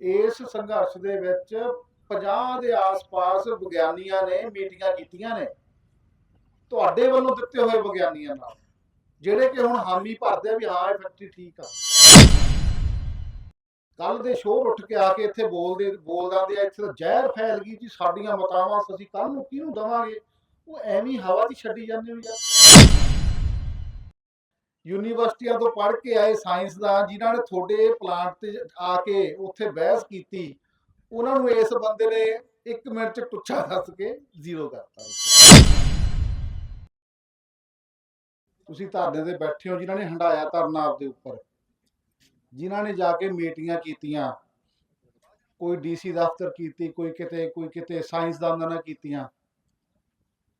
ਇਸ ਸੰਘਰਸ਼ ਦੇ ਵਿੱਚ 50 ਦੇ ਆਸ-ਪਾਸ ਵਿਗਿਆਨੀਆਂ ਨੇ ਮੀਟਿੰਗਾਂ ਕੀਤੀਆਂ ਨੇ। ਤੁਹਾਡੇ ਵੱਲੋਂ ਦਿੱਤੇ ਹੋਏ ਵਿਗਿਆਨੀਆਂ ਨਾਲ ਜਿਹੜੇ ਕਿ ਹੁਣ ਹਾਮੀ ਭਰਦੇ ਆ ਵੀ ਹਾਂ ਇਹ ਫੈਕਟਰੀ ਠੀਕ ਆ। ਕੱਲ ਦੇ ਸ਼ੋਰ ਉੱਠ ਕੇ ਆ ਕੇ ਇੱਥੇ ਬੋਲਦੇ ਬੋਲ ਦੇ ਆ, ਇੱਥੇ ਤਾਂ ਜ਼ਹਿਰ ਫੈਲ ਗਈ ਜੀ ਸਾਡੀਆਂ ਮਤਾਵਾਂ ਅਸੀਂ ਕੱਲ ਨੂੰ ਕਿਹਨੂੰ ਦਵਾਂਗੇ? ਉਹ ਐਵੇਂ ਹਵਾ 'ਚ ਛੱਡੀ ਜਾਂਦੇ ਹੋ ਯਾਰ ਯੂਨੀਵਰਸਿਟੀਆਂ ਤੋਂ ਪੜ੍ਹ ਕੇ ਆਏ ਸਾਇੰਸਦਾਨ ਜਿਨ੍ਹਾਂ ਨੇ ਤੁਹਾਡੇ ਪਲਾਂਟ ਤੇ ਆ ਕੇ ਉੱਥੇ ਬਹਿਸ ਕੀਤੀ, ਉਹਨਾਂ ਨੂੰ ਇਸ ਬੰਦੇ ਨੇ 1 ਮਿੰਟ 'ਚ ਟੁੱਛਾ ਦੱਸ ਕੇ ਜ਼ੀਰੋ ਕਰਤਾ। ਤੁਸੀਂ ਧਰਨੇ ਤੇ ਬੈਠੇ ਹੋ, ਜਿਨ੍ਹਾਂ ਨੇ ਹੰਡਾਇਆ ਧਰਨਾ ਆਪਦੇ ਉੱਪਰ, ਜਿਨ੍ਹਾਂ ਨੇ ਜਾ ਕੇ ਮੀਟਿੰਗਾਂ ਕੀਤੀਆਂ, ਕੋਈ ਡੀਸੀ ਦਫ਼ਤਰ ਕੀਤੀ, ਕੋਈ ਕਿਤੇ ਕੋਈ ਕਿਤੇ ਸਾਇੰਸਦਾਨਾਂ ਨਾਲ ਕੀਤੀਆਂ,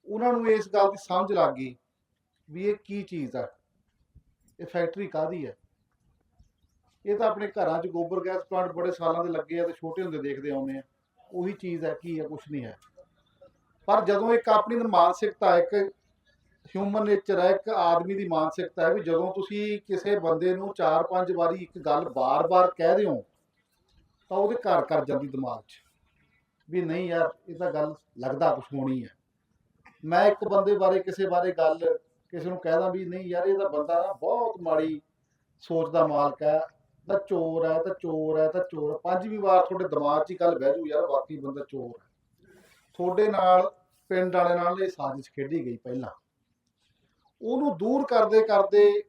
ਉਹਨਾਂ ਨੂੰ ਇਸ ਗੱਲ ਦੀ ਸਮਝ ਲੱਗ ਗਈ ਵੀ ਇਹ ਕੀ ਚੀਜ਼ ਆ। ਇਹ ਫੈਕਟਰੀ ਕਾਦੀ ਹੈ? ਇਹ ਤਾਂ ਆਪਣੇ ਘਰਾਂ 'ਚ ਗੋਬਰ ਗੈਸ ਪਲਾਂਟ ਬੜੇ ਸਾਲਾਂ ਦੇ ਲੱਗੇ ਆ ਤੇ ਛੋਟੇ ਹੁੰਦੇ ਦੇਖਦੇ ਆਉਂਦੇ ਆ। ਉਹੀ ਚੀਜ਼ ਹੈ, ਕੀ ਹੈ ਕੁਝ ਨਹੀਂ ਹੈ। ਪਰ ਜਦੋਂ ਇੱਕ ਆਪਣੀ ਮਾਨਸਿਕਤਾ ਇੱਕ ਹਿਊਮਨ ਨੇਚਰ ਹੈ, ਇੱਕ ਆਦਮੀ ਦੀ ਮਾਨਸਿਕਤਾ ਹੈ ਵੀ ਜਦੋਂ ਤੁਸੀਂ ਕਿਸੇ ਬੰਦੇ ਨੂੰ 4-5 ਵਾਰੀ ਇੱਕ ਗੱਲ ਬਾਰ-ਬਾਰ ਕਹਿ ਦਿਓ, ਤਾਂ ਉਹਦੇ ਘਰ ਕਰ ਜਾਂਦੀ ਦਿਮਾਗ 'ਚ ਵੀ ਨਹੀਂ ਯਾਰ, ਇਹ ਤਾਂ ਗੱਲ ਲੱਗਦਾ ਕੁਝ ਹੋਣੀ ਹੈ। ਮੈਂ ਇੱਕ ਬੰਦੇ ਬਾਰੇ, ਕਿਸੇ ਬਾਰੇ ਗੱਲ ਕਿਸੇ ਨੂੰ ਕਹਿਦਾ ਵੀ ਨਹੀਂ ਯਾਰ, ਇਹ ਤਾਂ ਬੰਦਾ ਨਾ ਬਹੁਤ ਮਾੜੀ ਸੋਚ ਦਾ ਮਾਲਕ ਹੈ। ਤਾਂ ਚੋਰ ਹੈ, ਤਾਂ ਚੋਰ ਹੈ, ਤਾਂ ਚੋਰ ਪੰਜਵੀਂ ਵਾਰ ਤੁਹਾਡੇ ਦਿਮਾਗ 'ਚ ਹੀ ਗੱਲ ਬਹਿ ਜੂ ਯਾਰ ਬਾਕੀ ਬੰਦਾ ਚੋਰ ਹੈ। ਤੁਹਾਡੇ ਨਾਲ, ਪਿੰਡ ਵਾਲੇ ਨਾਲ ਇਹ ਸਾਜ਼ਿਸ਼ ਖੇਡੀ ਗਈ ਪਹਿਲਾਂ। ਉਹਨੂੰ ਦੂਰ ਕਰਦੇ ਕਰਦੇ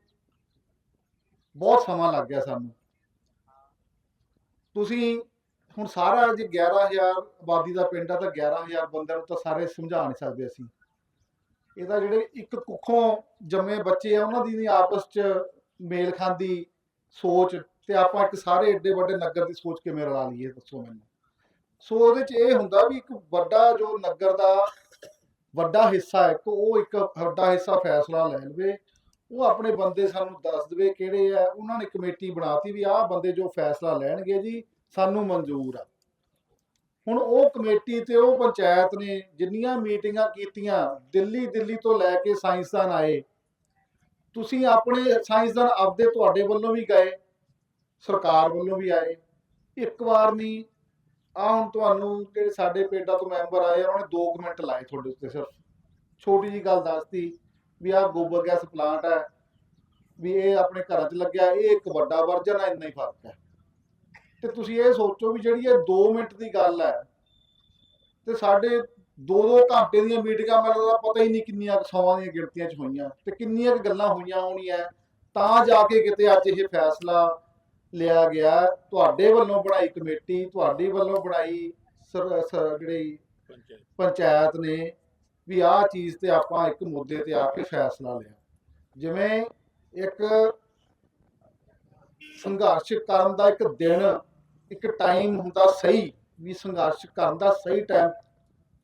ਬਹੁਤ ਸਮਾਂ ਲੱਗ ਗਿਆ ਸਾਨੂੰ। ਤੁਸੀਂ ਹੁਣ ਸਾਰਾ ਜੇ 11000 ਆਬਾਦੀ ਦਾ ਪਿੰਡ ਆ, ਤਾਂ 11000 ਬੰਦਿਆਂ ਨੂੰ ਤਾਂ ਸਾਰੇ ਸਮਝਾ ਨਹੀਂ ਸਕਦੇ ਅਸੀਂ। ਇਹਦਾ ਜਿਹੜੇ ਇੱਕ ਕੁੱਖੋਂ ਜੰਮੇ ਬੱਚੇ ਆ, ਉਹਨਾਂ ਦੀ ਨਹੀਂ ਆਪਸ 'ਚ ਮੇਲ ਖਾਂਦੀ ਸੋਚ ਤੇ ਆਪਾਂ ਇੱਕ ਸਾਰੇ ਏਡੇ ਵੱਡੇ ਨਗਰ ਦੀ ਸੋਚ ਕਿਵੇਂ ਰਲਾ ਲਈਏ, ਦੱਸੋ ਮੈਨੂੰ। ਸੋ ਉਹਦੇ 'ਚ ਇਹ ਹੁੰਦਾ ਵੀ ਇੱਕ ਵੱਡਾ ਜੋ ਨਗਰ ਦਾ ਵੱਡਾ ਹਿੱਸਾ ਹੈ ਕਿ ਉਹ ਇੱਕ ਵੱਡਾ ਹਿੱਸਾ ਫੈਸਲਾ ਲੈ ਲਵੇ, ਉਹ ਆਪਣੇ ਬੰਦੇ ਸਾਨੂੰ ਦੱਸ ਦੇਵੇ ਕਿਹੜੇ ਆ, ਉਹਨਾਂ ਨੇ ਕਮੇਟੀ ਬਣਾਤੀ ਵੀ ਆਹ ਬੰਦੇ ਜੋ ਫੈਸਲਾ ਲੈਣਗੇ ਜੀ, ਸਾਨੂੰ ਮਨਜ਼ੂਰ ਆ। ਹੁਣ ਉਹ ਕਮੇਟੀ ਤੇ ਉਹ ਪੰਚਾਇਤ ਨੇ ਜਿੰਨੀਆਂ ਮੀਟਿੰਗਾਂ ਕੀਤੀਆਂ ਦਿੱਲੀ ਦਿੱਲੀ ਤੋਂ ਲੈ ਕੇ ਸਾਇੰਸਦਾਨ ਆਏ। ਤੁਸੀਂ ਆਪਣੇ ਸਾਇੰਸਦਾਨ ਆਪਦੇ ਤੁਹਾਡੇ ਵੱਲੋਂ ਵੀ ਗਏ ਸਰਕਾਰ ਵੱਲੋਂ ਵੀ ਆਏ। ਇੱਕ ਵਾਰ ਨਹੀਂ ਆ ਹੁਣ ਤੁਹਾਨੂੰ ਜਿਹੜੇ ਸਾਡੇ ਪਿੰਡਾਂ ਤੋਂ ਮੈਂਬਰ ਆਏ ਆ, ਉਹਨਾਂ ਨੇ 2 ਮਿੰਟ ਲਾਏ ਤੁਹਾਡੇ ਉੱਤੇ ਸਿਰਫ। ਛੋਟੀ ਜੀ ਗੱਲ ਦੱਸਤੀ ਵੀ ਆਹ ਗੋਬਰ ਗੈਸ ਪਲਾਂਟ ਹੈ ਵੀ ਇਹ ਆਪਣੇ ਘਰਾਂ 'ਚ ਲੱਗਿਆ ਇਹ ਇੱਕ ਵੱਡਾ ਵਰਜਨ ਹੈ ਇੰਨਾ ਹੀ ਫ਼ਰਕ ਹੈ। ਤੇ ਤੁਸੀਂ ਇਹ ਸੋਚੋ ਵੀ ਜਿਹੜੀ ਇਹ 2 ਮਿੰਟ ਦੀ ਗੱਲ ਹੈ ਤੇ ਸਾਡੇ 2-2 ਘੰਟੇ ਦੀਆਂ ਮੀਟਿੰਗਾਂ ਮੈਨੂੰ ਤਾਂ ਪਤਾ ਹੀ ਨਹੀਂ ਕਿੰਨੀਆਂ ਕੁ ਦੀਆਂ ਗਿਣਤੀਆਂ 'ਚ ਹੋਈਆਂ ਤੇ ਕਿੰਨੀਆਂ ਗੱਲਾਂ ਹੋਈਆਂ ਹੋਣੀਆਂ। ਤਾਂ ਜਾ ਕੇ ਕਿਤੇ ਅੱਜ ਇਹ ਫੈਸਲਾ ਲਿਆ ਗਿਆ। ਤੁਹਾਡੇ ਵੱਲੋਂ ਬਣਾਈ ਕਮੇਟੀ, ਤੁਹਾਡੀ ਵੱਲੋਂ ਬਣਾਈ ਸਰ- ਜਿਹੜੀ ਪੰਚਾਇਤ ਨੇ ਵੀ ਆਹ ਚੀਜ਼ ਤੇ ਆਪਾਂ ਇੱਕ ਮੁੱਦੇ ਤੇ ਆ ਕੇ ਫੈਸਲਾ ਲਿਆ। ਜਿਵੇਂ ਇੱਕ ਸੰਘਰਸ਼ ਕਰਨ ਦਾ ਇੱਕ ਦਿਨ, ਇੱਕ ਟਾਈਮ ਹੁੰਦਾ ਸਹੀ, ਵੀ ਸੰਘਰਸ਼ ਕਰਨ ਦਾ ਸਹੀ ਟਾਈਮ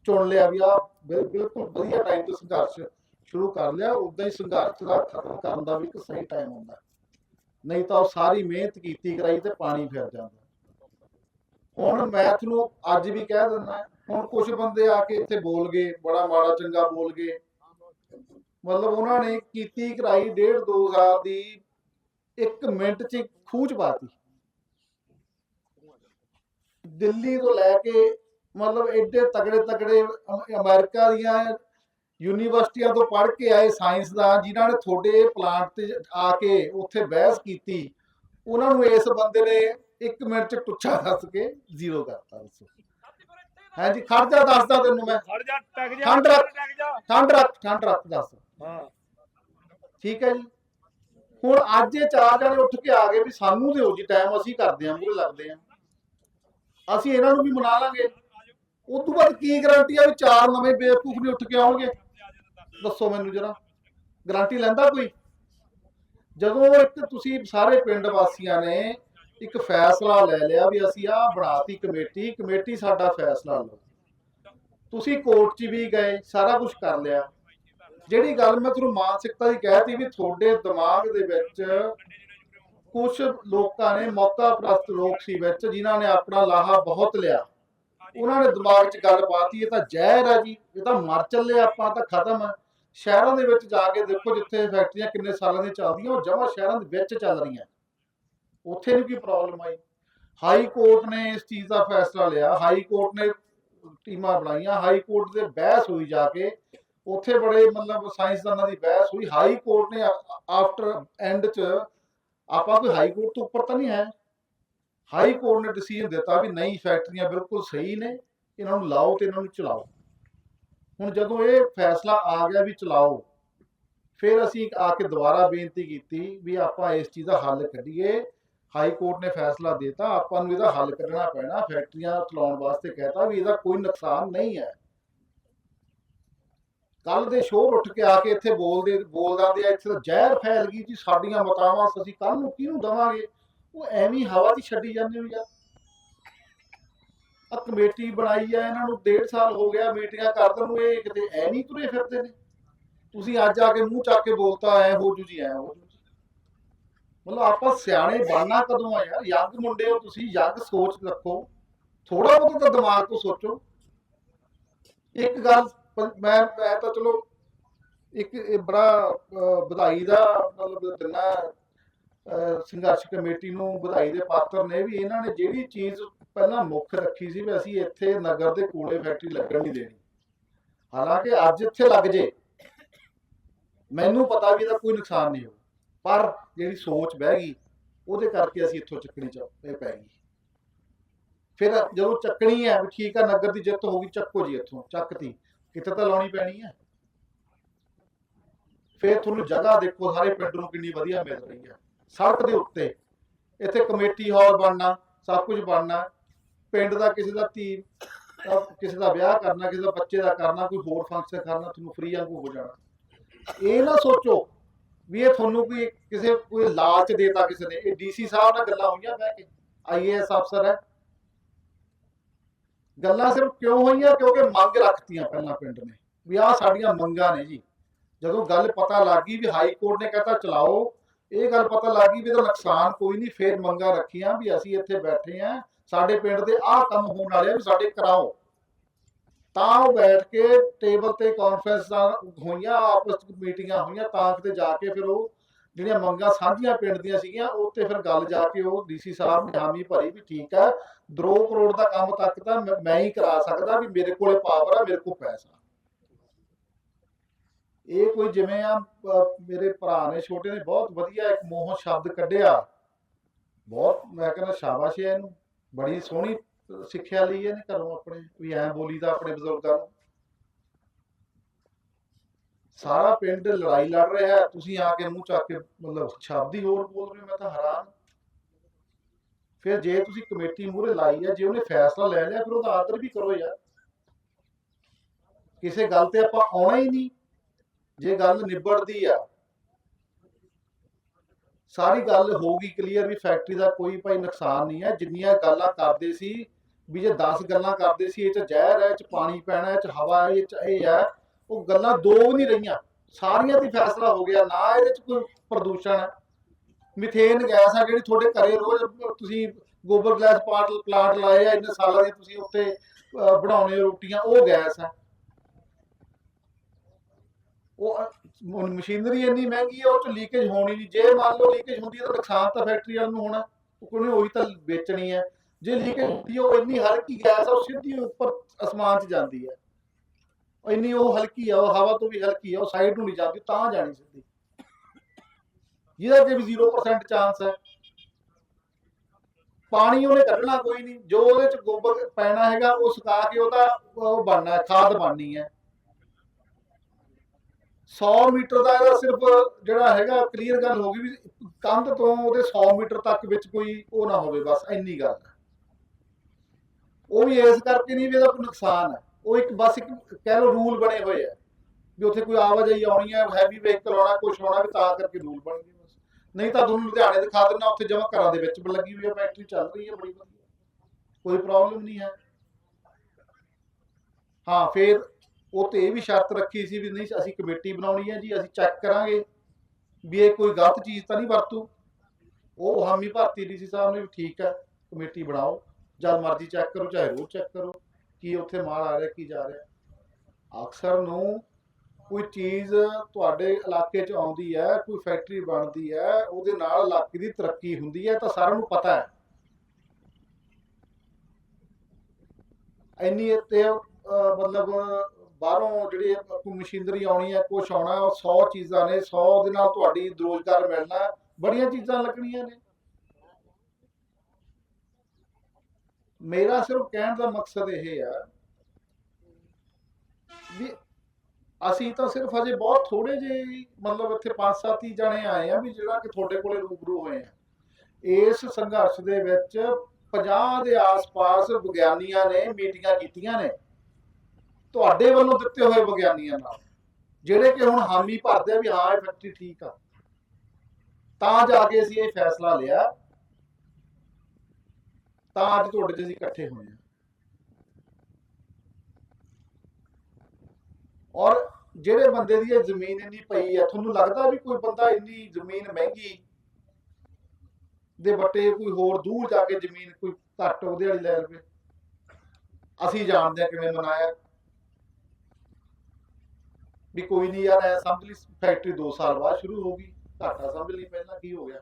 ਚੁਣ ਲਿਆ ਵੀ ਆ ਬਿਲਕੁਲ ਵਧੀਆ ਟਾਈਮ ਤੇ ਸੰਘਰਸ਼ ਸ਼ੁਰੂ ਕਰ ਲਿਆ ਉਦਾਂ ਹੀ ਸੰਘਰਸ਼ ਦਾ ਖਤਮ ਕਰਨ ਦਾ ਵੀ ਇੱਕ ਸਹੀ ਟਾਈਮ ਹੁੰਦਾ। ਨਹੀਂ ਤਾਂ ਉਹ ਸਾਰੀ ਮਿਹਨਤ ਕੀਤੀ ਕਰਾਈ ਤੇ ਪਾਣੀ ਫਿਰ ਜਾਂਦਾ। ਹੁਣ ਮੈਂ ਤੁਹਾਨੂੰ ਅੱਜ ਵੀ ਕਹਿ ਦਿੰਦਾ, ਹੁਣ ਕੁਝ ਬੰਦੇ ਆ ਕੇ ਇੱਥੇ ਬੋਲ ਗਏ, ਬੜਾ ਮਾੜਾ ਚੰਗਾ ਬੋਲ ਗਏ। ਮਤਲਬ ਉਹਨਾਂ ਨੇ ਕੀਤੀ ਕਰਾਈ ਡੇਢ ਦੋ ਸਾਲ ਦੀ ਇੱਕ ਮਿੰਟ 'ਚ ਖੂਚ ਪਾਤੀ। ਦਿੱਲੀ ਤੋਂ ਲੈ ਕੇ ਮਤਲਬ ਐਡੇ ਤਗੜੇ ਅਮ- ਅਮਰੀਕਾ ਦੀਆਂ ਯੂਨੀਵਰਸਿਟੀਆਂ ਤੋਂ ਪੜ੍ਹ ਕੇ ਆਏ ਸਾਇੰਸਦਾਨ ਜਿਨ੍ਹਾਂ ਨੇ ਤੁਹਾਡੇ ਪਲਾਂਟ ਤੇ ਆ ਕੇ ਉੱਥੇ ਬਹਿਸ ਕੀਤੀ ਉਹਨਾਂ ਨੂੰ ਇਸ ਬੰਦੇ ਨੇ 1 ਮਿੰਟ 'ਚ ਟੁੱਛਾ ਦੱਸ ਕੇ ਜ਼ੀਰੋ ਕਰਤਾ ਦੱਸੋ। ਹਾਂਜੀ ਖਰਚਾ ਦੱਸਦਾ ਤੈਨੂੰ ਮੈਂ। ਖੜ ਜਾ ਟਕ ਜਾ। ਠੰਡ ਰੱਖ। ਜਾ। ਠੰਡ ਰੱਖ ਠੰਡ ਰੱਖ ਦੱਸ। ਹਾਂ। ਠੀਕ ਹੈ ਜੀ। ਹੁਣ ਅੱਜ ਇਹ ਚਾਰ ਜਣੇ ਉੱਠ ਕੇ ਆ ਗਏ ਵੀ ਸਾਨੂੰ ਦਿਓ ਜੀ ਟਾਈਮ ਅਸੀਂ ਕਰਦੇ ਆਂ ਮੂਰੇ ਲੱਗਦੇ ਆਂ ਅਸੀਂ ਇਹਨਾਂ ਨੂੰ ਵੀ ਮਨਾ ਲਾਂਗੇ। ਉਸ ਤੋਂ ਬਾਅਦ ਕੀ ਗਾਰੰਟੀ ਆ ਵੀ ਚਾਰ ਨਵੇਂ ਬੇਵਕੂਫ ਨਹੀਂ ਉੱਠ ਕੇ ਆਉਣਗੇ? ਦੱਸੋ ਮੈਨੂੰ ਜਰਾ। ਗਾਰੰਟੀ ਲੈਂਦਾ ਕੋਈ? ਜਦੋਂ ਇੱਕ ਤੁਸੀਂ ਸਾਰੇ ਪਿੰਡ ਵਾਸੀਆਂ ਨੇ ਇੱਕ ਫੈਸਲਾ ਲੈ ਲਿਆ ਵੀ ਅਸੀਂ ਆਹ ਬਣਾਤੀ ਕਮੇਟੀ ਕਮੇਟੀ ਸਾਡਾ ਫੈਸਲਾ ਲਓ। ਤੁਸੀਂ ਕੋਰਟ 'ਚ ਵੀ ਗਏ, ਸਾਰਾ ਕੁਝ ਕਰ ਲਿਆ। ਜਿਹੜੀ ਗੱਲ ਮੈਂ ਤੁਹਾਨੂੰ ਮਾਨਸਿਕਤਾ ਦੀ ਕਹਿਤੀ ਵੀ ਤੁਹਾਡੇ ਦਿਮਾਗ ਦੇ ਵਿੱਚ ਕੁਝ ਲੋਕਾਂ ਨੇ ਮੌਕਾ ਪ੍ਰਸਤ ਲੋਕ ਸੀ ਵਿੱਚ, ਜਿਨ੍ਹਾਂ ਨੇ ਆਪਣਾ ਲਾਹਾ ਬਹੁਤ ਲਿਆ। ਉਹਨਾਂ ਨੇ ਦਿਮਾਗ 'ਚ ਗੱਲ ਪਾਤੀ ਇਹ ਤਾਂ ਜ਼ਹਿਰ ਹੈ ਜੀ, ਇਹ ਤਾਂ ਮਰ ਚੱਲੇ ਆਪਾਂ ਤਾਂ ਖਤਮ ਹੈ ਸ਼ਹਿਰਾਂ ਦੇ ਵਿੱਚ ਜਾ ਕੇ ਦੇਖੋ ਜਿੱਥੇ ਫੈਕਟਰੀਆਂ ਕਿੰਨੇ ਸਾਲਾਂ ਦੀਆਂ ਚੱਲਦੀਆਂ, ਉਹ ਜਮਾਂ ਸ਼ਹਿਰਾਂ ਦੇ ਵਿੱਚ ਚੱਲ ਰਹੀਆਂ। ਉੱਥੇ ਨਹੀਂ ਕੀ ਪ੍ਰੋਬਲਮ ਆਈ? ਹਾਈ ਕੋਰਟ ਨੇ ਇਸ ਚੀਜ਼ ਦਾ ਫੈਸਲਾ ਲਿਆ ਹਾਈ ਕੋਰਟ ਨੇ ਟੀਮਾਂ ਬਣਾਈਆਂ ਹਾਈ ਕੋਰਟ ਦੇ ਬਹਿਸ ਹੋਈ ਜਾ ਕੇ ਉੱਥੇ ਬੜੇ ਮਤਲਬ ਸਾਇੰਸਦਾਨਾਂ ਦੀ ਬਹਿਸ ਹੋਈ। ਹਾਈ ਕੋਰਟ ਨੇ ਆਫਟਰ ਐਂਡ ਚ ਆਪਾਂ ਕੋਈ ਹਾਈ ਕੋਰਟ ਤੋਂ ਉੱਪਰ ਤਾਂ ਨਹੀਂ ਹੈ। ਹਾਈ ਕੋਰਟ ਨੇ ਡਿਸੀਜਨ ਦਿੱਤਾ ਵੀ ਨਹੀਂ ਫੈਕਟਰੀਆਂ ਬਿਲਕੁਲ ਸਹੀ ਨੇ, ਇਹਨਾਂ ਨੂੰ ਲਾਓ ਤੇ ਇਹਨਾਂ ਨੂੰ ਚਲਾਓ। ਹੁਣ ਜਦੋਂ ਇਹ ਫੈਸਲਾ ਆ ਗਿਆ ਵੀ ਚਲਾਓ, ਫਿਰ ਅਸੀਂ ਆ ਕੇ ਦੁਬਾਰਾ ਬੇਨਤੀ ਕੀਤੀ ਵੀ ਆਪਾਂ ਇਸ ਚੀਜ਼ ਦਾ ਹੱਲ ਕੱਢੀਏ। ਹਾਈ ਕੋਰਟ ਨੇ ਫੈਸਲਾ ਦਿੱਤਾ, ਆਪਾਂ ਨੂੰ ਇਹਦਾ ਹੱਲ ਕੱਢਣਾ ਪੈਣਾ ਫੈਕਟਰੀਆਂ ਚਲਾਉਣ ਵਾਸਤੇ ਕਹਿਤਾ ਵੀ ਇਹਦਾ ਕੋਈ ਨੁਕਸਾਨ ਨਹੀਂ ਹੈ। ਕੱਲ ਦੇ ਸ਼ੋਰ ਉੱਠ ਕੇ ਆ ਕੇ ਇੱਥੇ ਬੋਲਦੇ, ਬੋਲਦਾਂ ਦੇ ਇੱਥੇ ਤਾਂ ਜ਼ਹਿਰ ਫੈਲ ਗਈ ਜੀ, ਸਾਡੀਆਂ ਮਤਾਵਾਂ ਅਸੀਂ ਕੱਲ ਨੂੰ ਕਿਹਨੂੰ ਦਵਾਂਗੇ? ਉਹ ਐਵੇਂ ਹਵਾ 'ਚ ਛੱਡੀ ਜਾਂਦੇ ਹੋ ਯਾਰ। ਆ ਕਮੇਟੀ ਬਣਾਈ ਆ, ਇਹਨਾਂ ਨੂੰ 1.5 ਸਾਲ ਹੋ ਗਿਆ ਮੀਟਿੰਗਾਂ ਕਰਦੇ ਨੂੰ, ਇਹ ਕਿਤੇ ਐ ਨਹੀਂ ਤੁਰੇ ਫਿਰਦੇ ਨੇ। ਤੁਸੀਂ ਅੱਜ ਆ ਕੇ ਮੂੰਹ ਚੱਕ ਕੇ ਬੋਲਤਾ, ਐ ਹੋ ਜੂ ਜੀ, ਐ ਹੋ ਜੂ ਜੀ। ਮਤਲਬ ਆਪਾਂ ਸਿਆਣੇ ਬਣਨਾ ਕਦੋਂ ਆ ਯਾਰ? ਯੰਗ ਮੁੰਡੇ ਹੋ ਤੁਸੀਂ, ਯੰਗ ਸੋਚ ਰੱਖੋ। ਥੋੜਾ ਬਹੁਤ ਤਾਂ ਦਿਮਾਗ ਤੋਂ ਸੋਚੋ। ਇੱਕ ਗੱਲ ਪ- ਮੈਂ ਮੈਂ ਤਾਂ ਚਲੋ ਇੱਕ ਇਹ ਬੜਾ ਵਧਾਈ ਦਾ ਮਤਲਬ ਦਿਨਾ ਸੰਘਰਸ਼ ਕਮੇਟੀ ਨੂੰ ਵਧਾਈ ਦੇ ਪਾਤਰ ਨੇ ਵੀ ਇਹਨਾਂ ਨੇ ਜਿਹੜੀ ਚੀਜ਼ ਪਹਿਲਾਂ ਮੁੱਖ ਰੱਖੀ ਸੀ ਵੀ ਅਸੀਂ ਇੱਥੇ ਨਗਰ ਦੇ ਕੋਲੇ ਫੈਕਟਰੀ ਲੱਗਣ ਨਹੀਂ ਦੇਣੀ। ਹਾਲਾਂਕਿ ਅੱਜ ਇੱਥੇ ਲੱਗ ਜੇ। ਮੈਨੂੰ ਪਤਾ ਵੀ ਇਹਦਾ ਕੋਈ ਨੁਕਸਾਨ ਨਹੀਂ ਹੋ ਪਰ ਜਿਹੜੀ ਸੋਚ ਬਹਿ ਗਈ, ਉਹਦੇ ਕਰਕੇ ਅਸੀਂ ਇੱਥੋਂ ਚੱਕਣੀ ਚ ਪੈ ਗਈ ਫਿਰ ਜਦੋਂ ਚੱਕਣੀ ਹੈ ਵੀ ਠੀਕ ਆ ਨਗਰ ਦੀ ਜਿੱਤ ਹੋ ਗਈ, ਚੱਕੋ ਜੀ ਇੱਥੋਂ, ਚੱਕਤੀ। ਕਿਤੇ ਤਾਂ ਲਾਉਣੀ ਪੈਣੀ ਹੈ। ਫਿਰ ਤੁਹਾਨੂੰ ਜਗ੍ਹਾ ਦੇਖੋ, ਸਾਰੇ ਪਿੰਡ ਨੂੰ ਕਿੰਨੀ ਵਧੀਆ ਮਿਲ ਰਹੀ ਹੈ। ਸੜਕ ਦੇ ਉੱਤੇ ਇੱਥੇ ਕਮੇਟੀ ਹਾਲ ਬਣਨਾ, ਸਭ ਕੁਝ ਬਣਨਾ, ਪਿੰਡ ਦਾ ਕਿਸੇ ਦਾ ਧੀ ਕਿਸੇ ਦਾ ਵਿਆਹ ਕਰਨਾ, ਕਿਸੇ ਦਾ ਬੱਚੇ ਦਾ ਕਰਨਾ, ਕੋਈ ਹੋਰ ਫੰਕਸ਼ਨ ਕਰਨਾ, ਤੁਹਾਨੂੰ ਫ੍ਰੀ ਵਾਂਗੂ ਹੋ ਜਾਣਾ। ਇਹ ਨਾ ਸੋਚੋ ਵੀ ਇਹ ਤੁਹਾਨੂੰ ਕੋਈ ਕਿਸੇ, ਕੋਈ ਲਾਲਚ ਦੇਤਾ ਕਿਸੇ ਨੇ। ਇਹ ਡੀਸੀ ਸਾਹਿਬ ਨਾਲ ਗੱਲਾਂ ਹੋਈਆਂ ਬਹਿ ਕੇ ਆਈਏਐਸ ਅਫਸਰ ਹੈ। ਗੱਲਾਂ ਸਿਰਫ ਕਿਉਂ ਹੋਈਆਂ? ਕਿਉਂਕਿ ਮੰਗ ਰੱਖਤੀਆਂ ਪਹਿਲਾਂ ਪਿੰਡ ਨੇ। ਵੀ ਆਹ ਸਾਡੀਆਂ ਮੰਗਾਂ ਨੇ ਜੀ। ਜਦੋਂ ਗੱਲ ਪਤਾ ਲੱਗ ਵੀ ਹਾਈ ਕੋਰਟ ਨੇ ਕਹਤਾ ਚਲਾਓ, ਇਹ ਗੱਲ ਪਤਾ ਲੱਗ ਵੀ ਇਹਦਾ ਨੁਕਸਾਨ ਕੋਈ ਨਹੀਂ, ਫੇਰ ਮੰਗਾਂ ਰੱਖੀਆਂ ਵੀ ਅਸੀਂ ਇੱਥੇ ਬੈਠੇ ਆ ਸਾਡੇ ਪਿੰਡ ਦੇ ਆਹ ਕੰਮ ਹੋਣ ਵਾਲੇ ਆ ਵੀ ਸਾਡੇ ਕਰਾਓ। ਤਾਂ ਉਹ ਬੈਠ ਕੇ ਟੇਬਲ ਤੇ ਕਾਨਫਰੰਸਾਂ ਹੋਈਆਂ, ਆਪਸ ਵਿੱਚ ਮੀਟਿੰਗਾਂ ਹੋਈਆਂ, ਤਾਂ ਕਿਤੇ ਜਾ ਕੇ ਫਿਰ ਉਹ ਜਿਹੜੀਆਂ ਮੰਗਾਂ ਸਾਂਝੀਆਂ ਪਿੰਡ ਦੀਆਂ ਸੀਗੀਆਂ, ਉਹ ਤੇ ਫਿਰ ਗੱਲ ਜਾ ਕੇ ਉਹ ਡੀਸੀ ਸਾਹਿਬ ਨੇ ਹਾਮੀ ਭਰੀ ਵੀ ਠੀਕ ਹੈ 2 ਕਰੋੜ ਦਾ ਕੰਮ ਤੱਕ ਤਾਂ ਮੈਂ- ਹੀ ਕਰਾ ਸਕਦਾ ਵੀ ਮੇਰੇ ਕੋਲੇ ਪਾਵਰ ਆ, ਮੇਰੇ ਕੋਲ ਪੈਸਾ। ਇਹ ਕੋਈ ਜਿਵੇਂ ਆ ਮੇਰੇ ਭਰਾ ਨੇ, ਛੋਟੇ ਨੇ ਬਹੁਤ ਵਧੀਆ ਇੱਕ ਮੋਹ ਸ਼ਬਦ ਕੱਢਿਆ। ਬਹੁਤ, ਮੈਂ ਕਹਿੰਦਾ ਸ਼ਾਬਾਸ਼ ਹੈ ਇਹਨੂੰ। ਬੜੀ ਸੋਹਣੀ ਸਿੱਖਿਆ ਲਈ ਇਹਨੇ ਘਰੋਂ ਆਪਣੇ, ਵੀ ਐ ਬੋਲੀ ਦਾ ਆਪਣੇ ਬਜ਼ੁਰਗਾਂ ਨੂੰ। ਸਾਰਾ ਪਿੰਡ ਲੜਾਈ ਲੜ ਰਿਹਾ ਹੈ, ਤੁਸੀਂ ਆ ਕੇ ਮੂੰਹ ਚੱਕ ਕੇ ਮਤਲਬ ਸ਼ਬਦ ਹੋਰ ਬੋਲ ਰਹੇ ਹੋ, ਮੈਂ ਤਾਂ ਹੈਰਾਨ। ਫਿਰ ਜੇ ਤੁਸੀਂ ਕਮੇਟੀ ਮੂਹਰੇ ਲਾਈ ਹੈ ਜੇ ਉਹਨੇ ਫੈਸਲਾ ਲੈ ਲਿਆ ਫਿਰ ਉਹਦਾ ਆਦਰ ਵੀ ਕਰੋ ਯਾਰ। ਕਿਸੇ ਗੱਲ ਤੇ ਆਪਾਂ ਆਉਣਾ ਹੀ ਨਹੀਂ। ਜੇ ਗੱਲ ਨਿਬੜਦੀ ਆ ਸਾਰੀ ਗੱਲ ਹੋ ਗਈ ਕਲੀਅਰ ਵੀ ਫੈਕਟਰੀ ਦਾ ਕੋਈ ਭਾਈ ਨੁਕਸਾਨ ਨਹੀਂ ਹੈ। ਜਿੰਨੀਆਂ ਗੱਲਾਂ ਕਰਦੇ ਸੀ ਵੀ ਜੇ 10 ਗੱਲਾਂ ਕਰਦੇ ਸੀ ਇਹ ਚ ਜ਼ਹਿਰ ਹੈ ਇਹ ਚ ਪਾਣੀ ਪੈਣਾ ਇਹ ਚ ਹਵਾ ਹੈ ਇਹ ਚ ਇਹ ਹੈ। ਉਹ ਗੱਲਾਂ ਦੋ ਵੀ ਨਹੀਂ ਰਹੀਆਂ। ਸਾਰੀਆਂ ਦੀ ਫੈਸਲਾ ਹੋ ਗਿਆ, ਨਾ ਇਹਦੇ ਚ ਕੋਈ ਪ੍ਰਦੂਸ਼ਣ ਹੈ। ਮਿਥੇਨ ਗੈਸ ਆ ਜਿਹੜੀ ਤੁਹਾਡੇ ਘਰੇ ਰੋਜ਼ ਤੁਸੀਂ ਗੋਬਰ ਗੈਸ ਪਲਾਂਟ ਪਲਾਂਟ ਲਾਏ ਆ, ਇੰਨੇ ਸਾਲਾਂ ਦੇ ਤੁਸੀਂ ਉੱਤੇ ਬਣਾਉਣੇ ਰੋਟੀਆਂ, ਉਹ ਗੈਸ ਹੈ। ਉਹ ਮਸ਼ੀਨਰੀ ਇੰਨੀ ਮਹਿੰਗੀ ਹੈ ਉਹ ਚ ਲੀਕੇਜ ਹੋਣੀ ਨਹੀਂ। ਜੇ ਮੰਨ ਲਓ ਲੀਕੇਜ ਹੁੰਦੀ ਹੈ ਤਾਂ ਨੁਕਸਾਨ ਤਾਂ ਫੈਕਟਰੀ ਵਾਲ ਨੂੰ ਹੋਣਾ। ਕੋਈ ਉਹੀ ਤਾਂ ਵੇਚਣੀ ਹੈ। ਜੇ ਲੀਕੇਜ ਹੁੰਦੀ ਹੈ ਉਹ ਇੰਨੀ ਹਲਕੀ ਗੈਸ ਆ, ਉਹ ਸਿੱਧੀ ਉੱਪਰ ਅਸਮਾਨ 'ਚ ਜਾਂਦੀ ਹੈ। ਇੰਨੀ ਉਹ ਹਲਕੀ ਆ, ਉਹ ਹਵਾ ਤੋਂ ਵੀ ਹਲਕੀ ਆ, ਉਹ ਸਾਈਡ ਨੂੰ ਨਹੀਂ ਜਾਂਦੀ, ਤਾਂ ਜਾਣੀ ਸਿੱਧੀ। ਜਿਹਦਾ ਕਿ ਵੀ 0% ਚਾਂਸ ਹੈ। ਪਾਣੀ ਉਹਨੇ ਕੱਢਣਾ ਕੋਈ ਨਹੀਂ, ਜੋ ਉਹਦੇ ਚ ਗੋਬਰ ਪੈਣਾ ਹੈਗਾ, ਉਹ ਸੁਕਾ ਕੇ ਉਹਦਾ ਉਹ ਬਣਨਾ ਖਾਦ ਬਣਨੀ ਹੈ। 100 ਮੀਟਰ ਦਾ ਇਹਦਾ ਸਿਰਫ ਜਿਹੜਾ ਹੈਗਾ ਕਲੀਅਰ ਗੱਲ ਹੋ ਗਈ ਵੀ ਕੰਧ ਤੋਂ ਉਹਦੇ 100 ਮੀਟਰ ਤੱਕ ਵਿੱਚ ਕੋਈ ਉਹ ਨਾ ਹੋਵੇ, ਬਸ ਇੰਨੀ ਗੱਲ ਹੈ। ਉਹ ਵੀ ਇਸ ਕਰਕੇ ਨਹੀਂ ਵੀ ਇਹਦਾ ਕੋਈ ਨੁਕਸਾਨ ਹੈ। ਉਹ ਇੱਕ ਬਸ ਇੱਕ ਕਹਿ ਲਓ ਰੂਲ ਬਣੇ ਹੋਏ ਆ ਵੀ ਉੱਥੇ ਕੋਈ ਆਵਾਜਾਈ ਆਉਣੀ ਹੈ ਹੈਵੀ ਵਹੀਕਲ ਆਉਣਾ ਕੁਝ ਆਉਣਾ ਵੀ ਤਾਂ ਕਰਕੇ ਰੂਲ ਬਣ ਗਏ ਬਸ। ਨਹੀਂ ਤਾਂ ਤੁਹਾਨੂੰ ਲੁਧਿਆਣੇ ਦਿਖਾ ਦਿੰਦਾ, ਉੱਥੇ ਜਮਾ ਘਰਾਂ ਦੇ ਵਿੱਚ ਲੱਗੀ ਹੋਈ ਹੈ ਫੈਕਟਰੀ ਚੱਲ ਰਹੀ ਹੈ ਬੜੀ ਵਧੀਆ। ਕੋਈ ਪ੍ਰੋਬਲਮ ਨਹੀਂ ਹੈ। ਹਾਂ, ਫਿਰ ਉਹ ਤੇ ਇਹ ਵੀ ਸ਼ਰਤ ਰੱਖੀ ਸੀ ਵੀ ਨਹੀਂ, ਅਸੀਂ ਕਮੇਟੀ ਬਣਾਉਣੀ ਹੈ ਜੀ, ਅਸੀਂ ਚੈੱਕ ਕਰਾਂਗੇ ਵੀ ਇਹ ਕੋਈ ਗਲਤ ਚੀਜ਼ ਤਾਂ ਨਹੀਂ ਵਰਤੂ। ਉਹ ਹਾਮੀ ਭਰਤੀ ਡੀਸੀ ਸਾਹਿਬ ਨੇ ਵੀ ਠੀਕ ਹੈ, ਕਮੇਟੀ ਬਣਾਓ। ਜਦ ਮਰਜ਼ੀ ਚੈੱਕ ਕਰੋ, ਚਾਹੇ ਰੋਜ਼ ਚੈੱਕ ਕਰੋ, ਕੀ ਉੱਥੇ ਮਾਲ ਆ ਰਿਹਾ, ਕੀ ਜਾ ਰਿਹਾ। ਅਕਸਰ ਨੂੰ ਕੋਈ ਚੀਜ਼ ਤੁਹਾਡੇ ਇਲਾਕੇ 'ਚ ਆਉਂਦੀ ਹੈ, ਕੋਈ ਫੈਕਟਰੀ ਬਣਦੀ ਹੈ, ਉਹਦੇ ਨਾਲ ਇਲਾਕੇ ਦੀ ਤਰੱਕੀ ਹੁੰਦੀ ਹੈ, ਤਾਂ ਸਾਰਿਆਂ ਨੂੰ ਪਤਾ ਹੈ। ਇੰਨੀ ਤੇ ਮਤਲਬ ਬਾਹਰੋਂ ਜਿਹੜੀ ਕੋਈ ਮਸ਼ੀਨਰੀ ਆਉਣੀ ਹੈ ਕੁਝ ਆਉਣਾ 100 ਚੀਜ਼ਾਂ ਨੇ 100 ਦੇ ਨਾਲ ਤੁਹਾਡੀ ਰੋਜ਼ਗਾਰ ਮਿਲਣਾ ਬੜੀਆਂ ਚੀਜ਼ਾਂ ਲੱਗਣੀਆਂ ਨੇ। ਮੇਰਾ ਸਿਰਫ ਕਹਿਣ ਦਾ ਮਕਸਦ ਇਹ ਆ ਵੀ ਅਸੀਂ ਤਾਂ ਸਿਰਫ ਅਜੇ ਬਹੁਤ ਥੋੜੇ ਜਿਹੇ ਮਤਲਬ ਇੱਥੇ 5-7 ਹੀ ਜਣੇ ਆਏ ਆ ਵੀ ਜਿਹੜਾ ਕਿ ਤੁਹਾਡੇ ਕੋਲੇ ਰੂਬਰੂ ਹੋਏ ਆ। ਇਸ ਸੰਘਰਸ਼ ਦੇ ਵਿੱਚ 50 ਦੇ ਆਸ-ਪਾਸ ਵਿਗਿਆਨੀਆਂ ਨੇ ਮੀਟਿੰਗਾਂ ਕੀਤੀਆਂ ਨੇ। ਤੁਹਾਡੇ ਵੱਲੋਂ ਦਿੱਤੇ ਹੋਏ ਵਿਗਿਆਨੀਆਂ ਨਾਲ, ਜਿਹੜੇ ਕਿ ਹੁਣ ਹਾਮੀ ਭਰਦੇ ਆ ਵੀ ਹਾਂ, ਇਹ ਫੈਕਟਰੀ ਠੀਕ ਆ। ਤਾਂ ਜਾ ਕੇ ਅਸੀਂ ਇਹ ਫੈਸਲਾ ਲਿਆ ਤਾਂ ਅੱਜ ਤੁਹਾਡੇ 'ਚ ਅਸੀਂ ਇਕੱਠੇ ਹੋਏ ਆ ਔਰ ਜਿਹੜੇ ਬੰਦੇ ਦੀ ਇਹ ਜ਼ਮੀਨ ਇੰਨੀ ਪਈ ਹੈ ਤੁਹਾਨੂੰ ਲੱਗਦਾ ਵੀ ਕੋਈ ਬੰਦਾ ਇੰਨੀ ਜ਼ਮੀਨ ਮਹਿੰਗੀ ਦੇ ਵੱਟੇ ਕੋਈ ਹੋਰ ਦੂਰ ਜਾ ਕੇ ਜ਼ਮੀਨ ਕੋਈ ਘੱਟ ਉਹਦੇ ਵਾਲੀ ਲੈ ਲਵੇ? ਅਸੀਂ ਜਾਣਦੇ ਆ ਕਿਵੇਂ ਮਨਾਇਆ। ਵੀ ਕੋਈ ਨਹੀਂ ਯਾਰ, ਐ ਸਮਝ ਲਈ ਫੈਕਟਰੀ 2 ਸਾਲ ਬਾਅਦ ਸ਼ੁਰੂ ਹੋ ਗਈ। ਘਾਟਾ ਸਮਝ ਲਈ ਪਹਿਲਾਂ ਕੀ ਹੋ ਗਿਆ।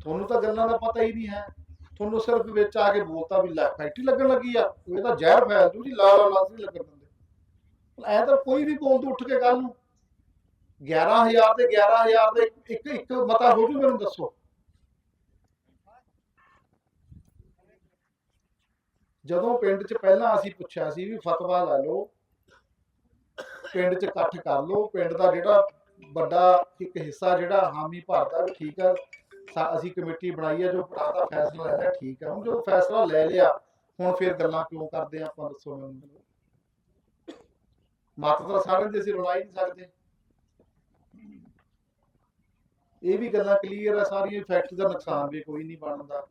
ਤੁਹਾਨੂੰ ਤਾਂ ਗੱਲਾਂ ਦਾ ਪਤਾ ਹੀ ਨਹੀਂ ਹੈ। ਤੁਹਾਨੂੰ ਸਿਰਫ ਵਿੱਚ ਆ ਕੇ ਬੋਲਤਾ ਵੀ ਲੈ ਫੈਕਟਰੀ ਲੱਗਣ ਲੱਗੀ ਆ ਇਹ ਤਾਂ ਜ਼ਹਿਰ ਫੈਲ ਜੂ ਜੀ ਲਾ ਲਾ ਨਹੀਂ ਲੱਗਣ ਦਿੰਦੇ। ਐ ਤਾਂ ਕੋਈ ਵੀ ਬੋਲ ਦੂ ਉੱਠ ਕੇ ਕੱਲ ਨੂੰ। 11000 ਤੇ 11000 ਦੇ, ਇੱਕ ਇੱਕ ਮਤਾ ਹੋ ਜੂ ਮੈਨੂੰ ਦੱਸੋ। ਜਦੋਂ ਪਿੰਡ 'ਚ ਪਹਿਲਾਂ ਅਸੀਂ ਪੁੱਛਿਆ ਸੀ ਵੀ ਫਤਵਾ ਲੈ ਲਓ, ਪਿੰਡ 'ਚ ਇਕੱਠ ਕਰ ਲਓ, ਪਿੰਡ ਦਾ ਜਿਹੜਾ ਵੱਡਾ ਇੱਕ ਹਿੱਸਾ ਜਿਹੜਾ ਹਾਮੀ ਭਰਦਾ ਵੀ ਠੀਕ ਆ ਅਸੀਂ ਕਮੇਟੀ ਬਣਾਈ ਆ ਜੋ ਦਾ ਫੈਸਲਾ ਲੈ ਲਿਆ ਠੀਕ ਆ। ਹੁਣ ਜਦੋਂ ਫੈਸਲਾ ਲੈ ਲਿਆ ਹੁਣ ਫਿਰ ਗੱਲਾਂ ਕਿਉਂ ਕਰਦੇ ਆ ਆਪਾਂ ਦੱਸੋ ਮੈਨੂੰ। ਮਤ ਤਾਂ ਸਾਰਿਆਂ ਦੇ ਅਸੀਂ ਰੁਲਾ ਹੀ ਨਹੀਂ ਸਕਦੇ। ਇਹ ਵੀ ਗੱਲਾਂ ਕਲੀਅਰ ਆ ਸਾਰੀਆਂ ਫੈਕਟਰੀ ਦਾ ਨੁਕਸਾਨ ਵੀ ਕੋਈ ਨਹੀਂ ਬਣਦਾ।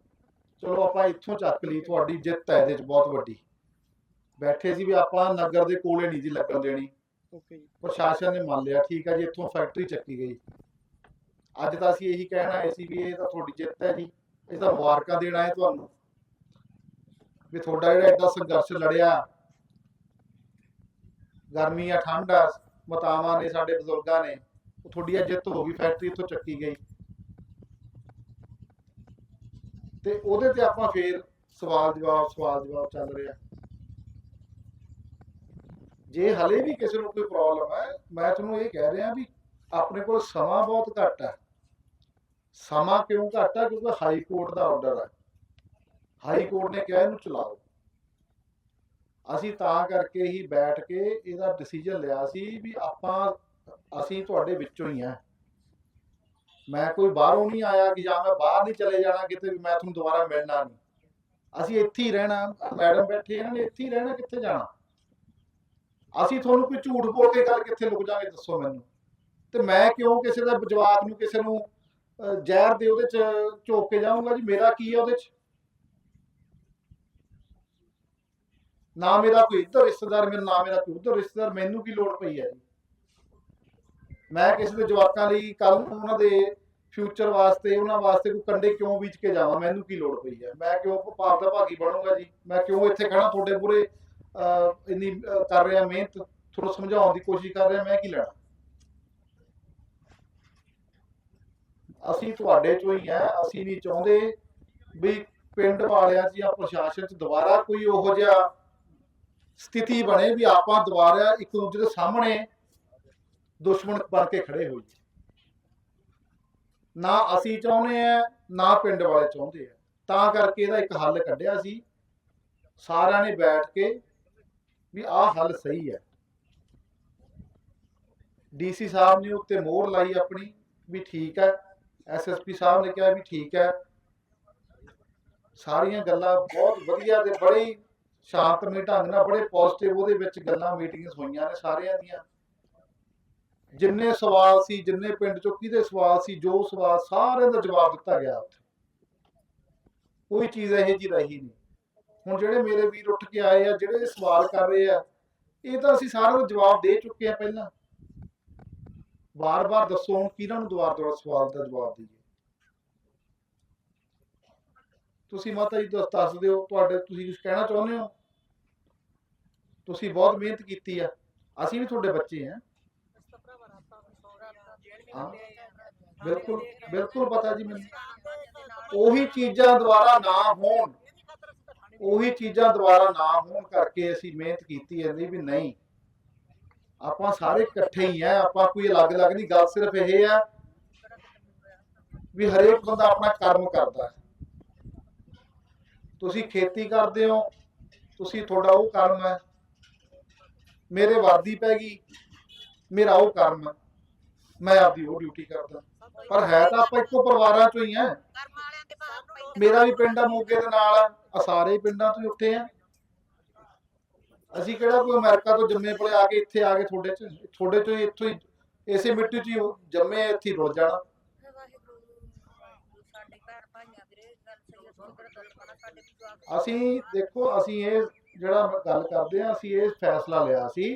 ਚਲੋ ਆਪਾਂ ਇੱਥੋਂ ਚੱਕ ਲਈ ਤੁਹਾਡੀ ਜਿੱਤ ਹੈ ਇਹਦੇ ਚ ਬਹੁਤ ਵੱਡੀ। ਬੈਠੇ ਸੀ ਵੀ ਆਪਾਂ ਨਗਰ ਦੇ ਕੋਲੇ ਨਹੀਂ ਜੀ ਲੱਗਣ ਦੇਣੀ। ਓਕੇ ਜੀ ਪ੍ਰਸ਼ਾਸਨ ਨੇ ਮੰਨ ਲਿਆ ਠੀਕ ਹੈ ਜੀ ਇੱਥੋਂ ਫੈਕਟਰੀ ਚੱਕੀ ਗਈ। ਅੱਜ ਤਾਂ ਅਸੀਂ ਇਹੀ ਕਹਿਣਾ ਆਏ ਸੀ ਵੀ ਇਹ ਤਾਂ ਤੁਹਾਡੀ ਜਿੱਤ ਹੈ ਜੀ। ਇਹ ਤਾਂ ਮੁਬਾਰਕਾਂ ਦੇਣਾ ਹੈ ਤੁਹਾਨੂੰ। ਵੀ ਤੁਹਾਡਾ ਜਿਹੜਾ ਐਡਾ ਸੰਘਰਸ਼ ਲੜਿਆ, ਗਰਮੀ ਆ, ਠੰਡ ਆ, ਮਤਾਵਾਂ ਨੇ, ਸਾਡੇ ਬਜ਼ੁਰਗਾਂ ਨੇ, ਉਹ ਤੁਹਾਡੀ ਇਹ ਜਿੱਤ ਹੋ ਗਈ, ਫੈਕਟਰੀ ਇੱਥੋਂ ਚੱਕੀ ਗਈ। ਤੇ ਉਹਦੇ ਤੇ ਆਪਾਂ ਫੇਰ ਸਵਾਲ ਜਵਾਬ ਸਵਾਲ ਜਵਾਬ ਚੱਲ ਰਿਹਾ। ਜੇ ਹਲੇ ਵੀ ਕਿਸੇ ਨੂੰ ਕੋਈ ਪ੍ਰੋਬਲਮ ਹੈ, ਮੈਂ ਤੁਹਾਨੂੰ ਇਹ ਕਹਿ ਰਿਹਾ ਵੀ ਆਪਣੇ ਕੋਲ ਸਮਾਂ ਬਹੁਤ ਘੱਟ ਹੈ। ਸਮਾਂ ਕਿਉਂ ਘੱਟ ਹੈ? ਕਿਉਂਕਿ ਹਾਈ ਕੋਰਟ ਦਾ ਆਰਡਰ ਹੈ। ਹਾਈ ਕੋਰਟ ਨੇ ਕਿਹਾ ਇਹਨੂੰ ਚਲਾਓ ਅਸੀਂ ਤਾਂ ਕਰਕੇ ਹੀ ਬੈਠ ਕੇ ਇਹਦਾ ਡਿਸੀਜਨ ਲਿਆ ਸੀ ਵੀ ਆਪਾਂ, ਅਸੀਂ ਤੁਹਾਡੇ ਵਿੱਚੋਂ ਹੀ ਆ ਮੈਂ ਕੋਈ ਬਾਹਰੋਂ ਨਹੀਂ ਆਇਆ ਕਿ ਜਾਂ ਮੈਂ ਬਾਹਰ ਨਹੀਂ ਚਲੇ ਜਾਣਾ ਕਿਤੇ ਵੀ ਮੈਂ ਤੁਹਾਨੂੰ ਦੁਬਾਰਾ ਮਿਲਣਾ ਨਹੀਂ। ਅਸੀਂ ਇੱਥੇ ਹੀ ਰਹਿਣਾ। ਮੈਡਮ ਬੈਠੇ ਇਹਨਾਂ ਨੇ ਇੱਥੇ ਹੀ ਰਹਿਣਾ, ਕਿੱਥੇ ਜਾਣਾ? ਅਸੀਂ ਤੁਹਾਨੂੰ ਕੋਈ ਝੂਠ ਬੋਲ ਕੇ ਗੱਲ ਕਿੱਥੇ ਲੁਕ ਜਾਗੇ ਦੱਸੋ ਮੈਨੂੰ। ਤੇ ਮੈਂ ਕਿਉਂ ਕਿਸੇ ਦਾ ਜਵਾਬ ਨੂੰ, ਕਿਸੇ ਨੂੰ ਜ਼ਹਿਰ ਦੇ ਉਹਦੇ ਚ ਝੋਕ ਕੇ ਜਾਊਂਗਾ ਜੀ, ਮੇਰਾ ਕੀ ਹੈ ਉਹਦੇ ਚ? ਨਾ ਮੇਰਾ ਕੋਈ ਇੱਧਰ ਰਿਸ਼ਤੇਦਾਰ ਮੇਰਾ ਨਾ ਮੇਰਾ ਕੋਈ ਉੱਧਰ ਰਿਸ਼ਤੇਦਾਰ, ਮੈਨੂੰ ਕੀ ਲੋੜ ਪਈ ਹੈ ਜੀ? ਮੈਂ ਕਿਸੇ ਦੇ ਜਵਾਕਾਂ ਲਈ ਕੱਲ ਨੂੰ ਉਹਨਾਂ ਦੇ ਫਿਊਚਰ ਵਾਸਤੇ, ਉਹਨਾਂ ਵਾਸਤੇ ਕੋਈ ਕੰਡੇ ਕਿਉਂ ਬੀਜ ਕੇ ਜਾਵਾਂ, ਮੈਨੂੰ ਕੀ ਲੋੜ ਪਈ ਹੈ? ਮੈਂ ਕਿਉਂ ਪਾਪ ਦਾ ਭਾਗੀ ਬਣੂੰਗਾ ਜੀ? ਮੈਂ ਕਿਉਂ ਇੱਥੇ ਖੜਾ ਤੁਹਾਡੇ ਪੂਰੇ ਇੰਨੀ ਕਰ ਰਿਹਾ, ਮਿਹਨਤ, ਤੁਹਾਨੂੰ ਸਮਝਾਉਣ ਦੀ ਕੋਸ਼ਿਸ਼ ਕਰ ਰਿਹਾ, ਮੈਂ ਕੀ ਲੈਣਾ? ਅਸੀਂ ਤੁਹਾਡੇ ਚੋਂ ਹੀ ਆ ਅਸੀਂ ਨਹੀਂ ਚਾਹੁੰਦੇ ਵੀ ਪਿੰਡ ਵਾਲਿਆਂ 'ਚ ਜਾਂ ਪ੍ਰਸ਼ਾਸਨ 'ਚ ਦੁਬਾਰਾ ਕੋਈ ਉਹੋ ਜਿਹਾ ਸਥਿਤੀ ਬਣੇ ਵੀ ਆਪਾਂ ਦੁਬਾਰਾ ਇੱਕ ਦੂਜੇ ਦੇ ਸਾਹਮਣੇ ਦੁਸ਼ਮਣ ਬਣ ਕੇ ਖੜੇ ਹੋਈਏ। ਨਾ ਅਸੀਂ ਚਾਹੁੰਦੇ ਆ, ਨਾ ਪਿੰਡ ਵਾਲੇ ਚਾਹੁੰਦੇ ਆ। ਤਾਂ ਕਰਕੇ ਇਹਦਾ ਇੱਕ ਹੱਲ ਕੱਢਿਆ ਸੀ। ਸਾਰਿਆਂ ਨੇ ਬੈਠ ਕੇ ਵੀ ਆਹ ਹੱਲ ਸਹੀ ਹੈ। ਡੀਸੀ ਸਾਹਿਬ ਨੇ ਉੱਤੇ ਮੋਹਰ ਲਾਈ ਆਪਣੀ ਵੀ ਠੀਕ ਹੈ। ਐਸਐਸਪੀ ਸਾਹਿਬ ਨੇ ਕਿਹਾ ਵੀ ਠੀਕ ਹੈ। ਸਾਰੀਆਂ ਗੱਲਾਂ ਬਹੁਤ ਵਧੀਆ ਤੇ ਬੜੇ ਸ਼ਾਂਤਮਈ ਢੰਗ ਨਾਲ ਬੜੇ ਪੋਜ਼ਿਟਿਵ ਉਹਦੇ ਵਿੱਚ ਗੱਲਾਂ ਮੀਟਿੰਗਸ ਹੋਈਆਂ ਨੇ ਸਾਰਿਆਂ ਦੀਆਂ। ਜਿੰਨੇ ਸਵਾਲ ਸੀ ਜਿੰਨੇ ਪਿੰਡ ਚੋਂ ਕਿਹਦੇ ਸਵਾਲ ਸੀ ਜੋ ਸਵਾਲ ਸਾਰਿਆਂ ਦਾ ਜਵਾਬ ਦਿੱਤਾ ਗਿਆ ਉੱਥੇ। ਕੋਈ ਚੀਜ਼ ਇਹੋ ਜਿਹੀ ਰਹੀ ਨਹੀਂ। ਹੁਣ ਜਿਹੜੇ ਮੇਰੇ ਵੀਰ ਉੱਠ ਕੇ ਆਏ ਆ ਜਿਹੜੇ ਸਵਾਲ ਕਰ ਰਹੇ ਆ ਇਹ ਤਾਂ ਅਸੀਂ ਸਾਰਿਆਂ ਨੂੰ ਜਵਾਬ ਦੇ ਚੁੱਕੇ ਆ ਪਹਿਲਾਂ। ਵਾਰ-ਵਾਰ ਦੱਸੋ ਹੁਣ ਕਿਹਨਾਂ ਨੂੰ ਦੁਬਾਰਾ ਦੁਬਾਰਾ ਸਵਾਲ ਦਾ ਜਵਾਬ ਦਈਏ? ਤੁਸੀਂ ਮਾਤਾ ਜੀ ਦੱਸ ਦਿਓ, ਤੁਹਾਡੇ ਤੁਸੀਂ ਕੁਝ ਕਹਿਣਾ ਚਾਹੁੰਦੇ ਹੋ? ਤੁਸੀਂ ਬਹੁਤ ਮਿਹਨਤ ਕੀਤੀ ਆ। ਅਸੀਂ ਵੀ ਤੁਹਾਡੇ ਬੱਚੇ ਆ। ਬਿਲਕੁਲ ਬਿਲਕੁਲ ਪਤਾ ਜੀ ਮੈਨੂੰ। ਉਹੀ ਚੀਜ਼ਾਂ ਦੁਬਾਰਾ ਨਾ ਹੋਣ। ਉਹੀ ਚੀਜ਼ਾਂ ਦੁਆਰਾ ਨਾ ਹੋਣ ਕਰਕੇ ਅਸੀਂ ਮਿਹਨਤ ਕੀਤੀ ਹੈ ਵੀ ਨਹੀਂ। ਆਪਾਂ ਸਾਰੇ ਇਕੱਠੇ ਹੀ ਆ ਆਪਾਂ ਕੋਈ ਅਲੱਗ-ਅਲੱਗ ਨਹੀਂ ਗੱਲ ਸਿਰਫ ਇਹ ਆ ਵੀ ਹਰੇਕ ਬੰਦਾ ਆਪਣਾ ਕਰਮ ਕਰਦਾ ਤੁਸੀਂ ਖੇਤੀ ਕਰਦੇ ਹੋ ਤੁਸੀਂ ਤੁਹਾਡਾ ਉਹ ਕਰਮ ਹੈ। ਮੇਰੇ ਵਰਦੀ ਪੈ ਗਈ ਮੇਰਾ ਉਹ ਕਰਮ ਹੈ। ਮੈਂ ਆਪਦੀ ਉਹ ਡਿਊਟੀ ਕਰਦਾ। ਪਰ ਹੈ ਤਾਂ ਆਪਾਂ ਇੱਕੋ ਪਰਿਵਾਰਾਂ ਚੋਂ ਹੀ ਆ। ਮੇਰਾ ਵੀ ਪਿੰਡ ਆ ਮੋਗੇ ਦੇ ਨਾਲ ਆ ਸਾਰੇ ਪਿੰਡਾਂ ਤੋਂ ਉੱਠੇ ਆ। ਅਸੀਂ ਕਿਹੜਾ ਕੋਈ ਅਮਰੀਕਾ ਤੋਂ ਜੰਮੇ ਪਲੇ ਆ ਕੇ ਇੱਥੇ ਆ ਕੇ ਤੁਹਾਡੇ ਚ ਤੁਹਾਡੇ ਹੀ ਇੱਥੋਂ ਹੀ ਇਸੇ ਮਿੱਟੀ 'ਚ ਹੀ ਜੰਮੇ ਇੱਥੇ ਰੁਲ ਜਾਣਾ। ਅਸੀਂ ਦੇਖੋ ਅਸੀਂ ਇਹ ਜਿਹੜਾ ਗੱਲ ਕਰਦੇ ਆ ਅਸੀਂ ਇਹ ਫੈਸਲਾ ਲਿਆ ਸੀ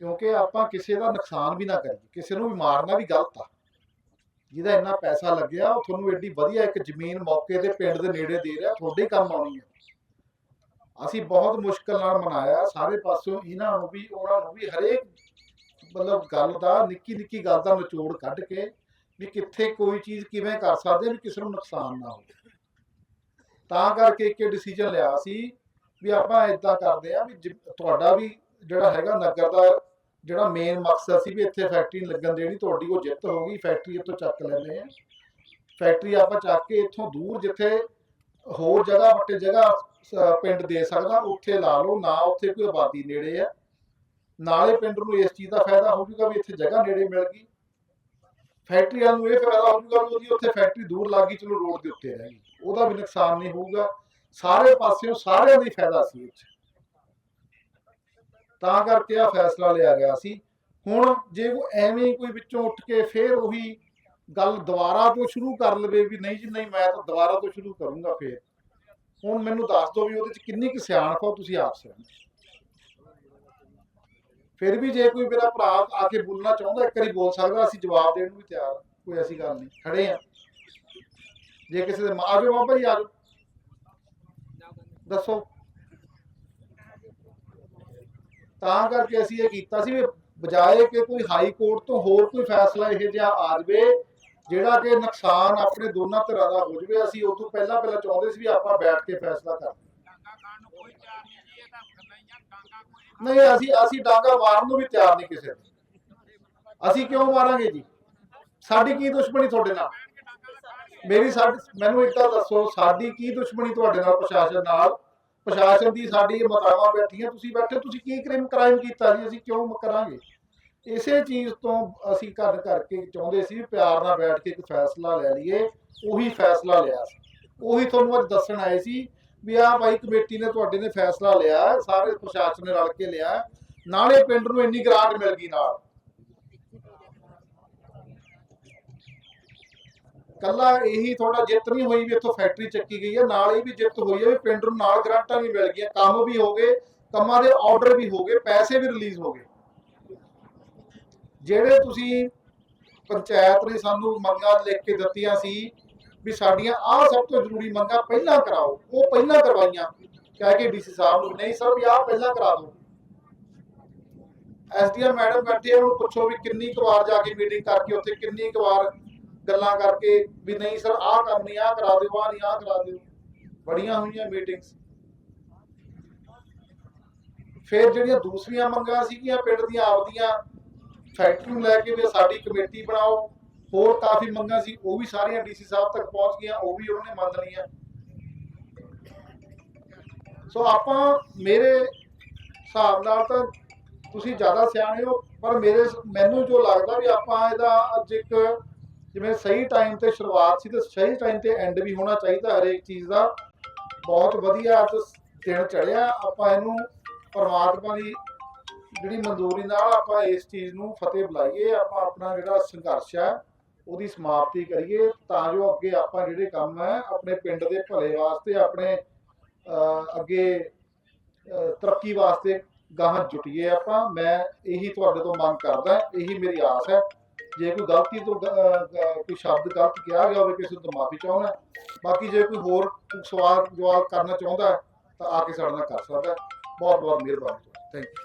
ਕਿਉਂਕਿ ਆਪਾਂ ਕਿਸੇ ਦਾ ਨੁਕਸਾਨ ਵੀ ਨਾ ਕਰੀਏ ਕਿਸੇ ਨੂੰ ਵੀ ਮਾਰਨਾ ਵੀ ਗਲਤ ਆ। ਜਿਹਦਾ ਇੰਨਾ ਪੈਸਾ ਲੱਗਿਆ ਉਹ ਤੁਹਾਨੂੰ ਐਡੀ ਵਧੀਆ ਇੱਕ ਜ਼ਮੀਨ ਮੌਕੇ ਤੇ ਪਿੰਡ ਦੇ ਨੇੜੇ ਦੇ ਰਿਹਾ ਤੁਹਾਡੇ ਕੰਮ ਆਉਣੀ ਹੈ ਅਸੀਂ ਬਹੁਤ ਮੁਸ਼ਕਲ ਨਾਲ ਮਨਾਇਆ, ਸਾਰੇ ਪਾਸਿਓਂ ਇਹਨਾਂ ਨੂੰ ਵੀ, ਉਹਨਾਂ ਨੂੰ ਵੀ, ਹਰੇਕ ਮਤਲਬ ਗੱਲ ਦਾ, ਨਿੱਕੀ ਨਿੱਕੀ ਗੱਲ ਦਾ ਨਿਚੋੜ ਕੱਢ ਕੇ ਵੀ ਕਿੱਥੇ ਕੋਈ ਚੀਜ਼ ਕਿਵੇਂ ਕਰ ਸਕਦੇ ਵੀ ਕਿਸੇ ਨੂੰ ਨੁਕਸਾਨ ਨਾ ਹੋਵੇ। ਤਾਂ ਕਰਕੇ ਇੱਕ ਡਿਸੀਜਨ ਲਿਆ ਸੀ ਵੀ ਆਪਾਂ ਇਦਾਂ ਕਰਦੇ ਆ ਵੀ ਜਿ- ਤੁਹਾਡਾ ਵੀ ਜਿਹੜਾ ਹੈਗਾ ਨਗਰ ਦਾ ਜਿਹੜਾ ਮੇਨ ਮਕਸਦ ਸੀ ਵੀ ਇੱਥੇ ਫੈਕਟਰੀ ਲੱਗਣ ਦੇਣੀ, ਤੁਹਾਡੀ ਉਹ ਜਿੱਤ ਹੋ ਗਈ ਫੈਕਟਰੀ ਇੱਥੋਂ ਚੱਕ ਲੈਂਦੇ ਆ ਫੈਕਟਰੀ ਆਪਾਂ ਚੱਕ ਕੇ ਇੱਥੋਂ ਦੂਰ ਜਿੱਥੇ ਹੋਰ ਜਗ੍ਹਾ, ਵੱਟੇ ਜਗ੍ਹਾ ਪਿੰਡ ਦੇ ਸਕਦਾ, ਉੱਥੇ ਲਾ ਲਓ, ਨਾ ਉੱਥੇ ਕੋਈ ਆਬਾਦੀ ਨੇੜੇ ਆ। ਨਾਲੇ ਪਿੰਡ ਨੂੰ ਇਸ ਚੀਜ਼ ਦਾ ਫਾਇਦਾ ਹੋ ਜਾਊਗਾ ਵੀ ਇੱਥੇ ਜਗ੍ਹਾ ਨੇੜੇ ਮਿਲ ਗਈ। ਫੈਕਟਰੀਆਂ ਨੂੰ ਇਹ ਫਾਇਦਾ ਹੋ ਜਾਊਗਾ ਵੀ ਉਹਦੀ ਉੱਥੇ ਫੈਕਟਰੀ ਦੂਰ ਲੱਗੀ ਚਲੋ ਰੋਡ ਦੇ ਉੱਤੇ ਰਹੇਗੀ ਉਹਦਾ ਵੀ ਨੁਕਸਾਨ ਨਹੀਂ ਹੋਊਗਾ। ਸਾਰੇ ਪਾਸਿਓਂ ਸਾਰਿਆਂ ਦੀ ਫਾਇਦਾ ਸੀ ਇਹ ਤਾਂ ਕਰਕੇ ਆ ਫੈਸਲਾ ਲਿਆ ਗਿਆ ਸੀ। ਹੁਣ ਜੇ ਉਹ ਐਵੇਂ ਕੋਈ ਵਿੱਚੋਂ ਉੱਠ ਕੇ ਫੇਰ ਉਹੀ ਗੱਲ ਦੁਬਾਰਾ ਤੋਂ ਸ਼ੁਰੂ ਕਰ ਲਵੇ ਵੀ ਨਹੀਂ ਜੀ, ਨਹੀਂ, ਮੈਂ ਤਾਂ ਦੁਬਾਰਾ ਤੋਂ ਸ਼ੁਰੂ ਕਰੂੰਗਾ ਫੇਰ। ਹੁਣ ਮੈਨੂੰ ਦੱਸ ਦਿਓ ਵੀ ਉਹਦੇ 'ਚ ਕਿੰਨੀ ਕੁ ਸਿਆਣਪ ਆ, ਤੁਸੀਂ ਆਪ ਸਿਆਣੇ। ਫਿਰ ਵੀ ਜੇ ਕੋਈ ਮੇਰਾ ਭਰਾ ਆ ਕੇ ਬੋਲਣਾ ਚਾਹੁੰਦਾ, ਇੱਕ ਵਾਰੀ ਬੋਲ ਸਕਦਾ, ਅਸੀਂ ਜਵਾਬ ਦੇਣ ਨੂੰ ਵੀ ਤਿਆਰ ਕੋਈ ਐਸੀ ਗੱਲ ਨਹੀਂ, ਖੜੇ ਆ। ਜੇ ਕਿਸੇ ਦੇ ਆ ਜਾਓ ਬਾਬਾ ਜੀ ਆ ਜਾਓ। ਦੱਸੋ। ਤਾਂ ਕਰਕੇ ਅਸੀਂ ਇਹ ਕੀਤਾ ਸੀ ਵੀ ਬਜਾਏ ਕਿ ਕੋਈ ਹਾਈ ਕੋਰਟ ਤੋਂ ਹੋਰ ਕੋਈ ਫੈਸਲਾ ਇਹ ਜਿਹਾ ਆ ਜਾਵੇ ਜਿਹੜਾ ਕਿ ਨੁਕਸਾਨ ਆਪਣੇ ਦੋਨਾਂ ਧਿਰਾਂ ਦਾ ਹੋ ਜਾਵੇ, ਅਸੀਂ ਉਸ ਤੋਂ ਪਹਿਲਾਂ ਪਹਿਲਾਂ ਚਾਹੁੰਦੇ ਸੀ ਵੀ ਆਪਾਂ ਬੈਠ ਕੇ ਫੈਸਲਾ ਕਰ ਨਹੀਂ, ਅਸੀਂ ਅਸੀਂ ਡਾਂਗਾ ਮਾਰਨ ਨੂੰ ਵੀ ਤਿਆਰ ਨਹੀਂ ਕਿਸੇ ਨੂੰ ਅਸੀਂ ਕਿਉਂ ਮਾਰਾਂਗੇ ਜੀ? ਸਾਡੀ ਕੀ ਦੁਸ਼ਮਣੀ ਤੁਹਾਡੇ ਨਾਲ? ਮੇਰੀ ਸਾਡੀ, ਮੈਨੂੰ ਇੱਕ ਤਾਂ ਦੱਸੋ, ਸਾਡੀ ਕੀ ਦੁਸ਼ਮਣੀ ਤੁਹਾਡੇ ਨਾਲ, ਪ੍ਰਸ਼ਾਸਨ ਨਾਲ? ਪ੍ਰਸ਼ਾਸਨ ਦੀ ਸਾਡੀ ਮਤਾਵਾਂ ਬੈਠੀਆਂ, ਤੁਸੀਂ ਬੈਠੇ ਤੁਸੀਂ ਕੀ ਕ੍ਰਾਈਮ ਕ੍ਰਾਈਮ ਕੀਤਾ ਜੀ? ਅਸੀਂ ਕਿਉਂ ਕਰਾਂਗੇ? ਇਸੇ ਚੀਜ਼ ਤੋਂ ਅਸੀਂ ਕਰ ਕਰਕੇ ਚਾਹੁੰਦੇ ਸੀ, ਪਿਆਰ ਨਾਲ ਬੈਠ ਕੇ ਇੱਕ ਫੈਸਲਾ ਲੈ ਲਈਏ, ਉਹੀ ਫੈਸਲਾ ਲਿਆ ਸੀ। ਉਹੀ ਤੁਹਾਨੂੰ ਅੱਜ ਦੱਸਣ ਆਏ ਸੀ ਵੀ ਆਹ ਭਾਈ ਕਮੇਟੀ ਨੇ ਤੁਹਾਡੇ ਨੇ ਫੈਸਲਾ ਲਿਆ, ਸਾਰੇ ਪ੍ਰਸ਼ਾਸਨ ਨੇ ਰਲ ਕੇ ਲਿਆ, ਨਾਲੇ ਪਿੰਡ ਨੂੰ ਇੰਨੀ ਗ੍ਰਾਂਟ ਮਿਲ ਗਈ ਨਾਲ। ਕੱਲਾ ਇਹੀ ਥੋੜਾ ਜਿੱਤ ਨਹੀਂ ਹੋਈ ਵੀ ਇੱਥੋਂ ਫੈਕਟਰੀ ਚੱਕੀ ਗਈ ਹੈ, ਨਾਲ ਇਹ ਵੀ ਜਿੱਤ ਹੋਈ ਹੈ ਵੀ ਪਿੰਡ ਨੂੰ ਨਾਲ ਗ੍ਰਾਂਟਾਂ ਵੀ ਮਿਲ ਗਈਆਂ, ਕੰਮ ਵੀ ਹੋ ਗਏ, ਕੰਮਾਂ ਦੇ ਆਰਡਰ ਵੀ ਹੋ ਗਏ, ਪੈਸੇ ਵੀ ਰਿਲੀਜ਼ ਹੋ ਗਏ। ਜਿਹੜੇ ਤੁਸੀਂ ਪੰਚਾਇਤ ਨੇ ਸਾਨੂੰ ਮੰਗਾਂ ਲਿਖ ਕੇ ਦਿੱਤੀਆਂ ਸੀ ਵੀ ਸਾਡੀਆਂ ਆਹ ਸਭ ਤੋਂ ਜ਼ਰੂਰੀ ਮੰਗਾਂ ਪਹਿਲਾਂ ਕਰਾਓ, ਉਹ ਪਹਿਲਾਂ ਕਰਵਾਈਆਂ। ਕਹਿ ਕੇ ਡੀਸੀ ਸਾਹਿਬ ਨੂੰ, ਨਹੀਂ ਸਰ ਵੀ ਆਹ ਪਹਿਲਾਂ ਕਰਾ ਦਿਓ। ਐਸਡੀਐਮ ਮੈਡਮ ਬੈਠੇ ਉਹਨੂੰ ਪੁੱਛੋ ਵੀ ਕਿੰਨੀ ਕੁ ਵਾਰ ਜਾ ਕੇ ਮੀਟਿੰਗ ਕਰਕੇ ਉੱਥੇ ਕਿੰਨੀ ਕੁ ਵਾਰ ਗੱਲਾਂ ਕਰਕੇ ਵੀ ਨਹੀਂ ਸਰ, ਆਹ ਕੰਮ ਨਹੀਂ, ਆਹ ਕਰਾ ਦਿਓ, ਆਹ ਨਹੀਂ, ਆਹ ਕਰਾ ਦਿਓ। ਬੜੀਆਂ ਹੋਈਆਂ ਮੀਟਿੰਗਸ ਫਿਰ ਜਿਹੜੀਆਂ ਦੂਸਰੀਆਂ ਮੰਗਾਂ ਸੀਗੀਆਂ, ਪਿੰਡ ਦੀਆਂ ਆਪਦੀਆਂ ਫੈਕਟਰੀ ਨੂੰ ਲੈ ਕੇ ਵੀ ਸਾਡੀ ਕਮੇਟੀ ਬਣਾਓ। ਹੋਰ ਕਾਫੀ ਮੰਗਾਂ ਸੀ, ਉਹ ਵੀ ਸਾਰੀਆਂ ਡੀਸੀ ਸਾਹਿਬ ਤੱਕ ਪਹੁੰਚ ਗਈਆਂ, ਉਹ ਵੀ ਉਹਨਾਂ ਨੇ ਮੰਨ ਲਈਆਂ। ਸੋ ਆਪਾਂ ਮੇਰੇ ਹਿਸਾਬ ਨਾਲ ਤਾਂ ਤੁਸੀਂ ਜ਼ਿਆਦਾ ਸਿਆਣੇ ਹੋ, ਪਰ ਮੇਰੇ ਮੈਨੂੰ ਜੋ ਲੱਗਦਾ ਵੀ ਆਪਾਂ ਇਹਦਾ ਅੱਜ ਇੱਕ ਜਿਵੇਂ ਸਹੀ ਟਾਈਮ ਤੇ ਸ਼ੁਰੂਆਤ ਸੀ ਤੇ ਸਹੀ ਟਾਈਮ ਤੇ ਐਂਡ ਵੀ ਹੋਣਾ ਚਾਹੀਦਾ ਹਰੇਕ ਚੀਜ਼ ਦਾ। ਬਹੁਤ ਵਧੀਆ ਅੱਜ ਦਿਨ ਚੜਿਆ ਆਪਾਂ ਇਹਨੂੰ ਪਰਮਾਤਮਾ ਦੀ ਜਿਹੜੀ ਮਨਜ਼ੂਰੀ ਨਾਲ ਆਪਾਂ ਇਸ ਚੀਜ਼ ਨੂੰ ਫਤਿਹ ਬੁਲਾਈਏ, ਆਪਾਂ ਆਪਣਾ ਜਿਹੜਾ ਸੰਘਰਸ਼ ਹੈ, ਉਹਦੀ ਸਮਾਪਤੀ ਕਰੀਏ, ਤਾਂ ਜੋ ਅੱਗੇ ਆਪਾਂ ਜਿਹੜੇ ਕੰਮ ਹੈ, ਆਪਣੇ ਪਿੰਡ ਦੇ ਭਲੇ ਵਾਸਤੇ, ਆਪਣੇ ਅੱਗੇ ਤਰੱਕੀ ਵਾਸਤੇ ਗਾਹਾਂ ਜੁਟੀਏ ਆਪਾਂ। ਮੈਂ ਇਹੀ ਤੁਹਾਡੇ ਤੋਂ ਮੰਗ ਕਰਦਾ, ਇਹੀ ਮੇਰੀ ਆਸ ਹੈ। ਜੇ ਕੋਈ ਗਲਤੀ ਤੋਂ ਕੋਈ ਸ਼ਬਦ ਗਲਤ ਕਿਹਾ ਗਿਆ ਹੋਵੇ ਕਿਸੇ ਤੋਂ ਮਾਫੀ ਚਾਹੁੰਦਾ ਬਾਕੀ ਜੇ ਕੋਈ ਹੋਰ ਸਵਾਲ ਜਵਾਬ ਕਰਨਾ ਚਾਹੁੰਦਾ ਤਾਂ ਆ ਕੇ ਸਾਡੇ ਨਾਲ ਕਰ ਸਕਦਾ ਬਹੁਤ ਬਹੁਤ ਮਿਹਰਬਾਨੀ। Thank you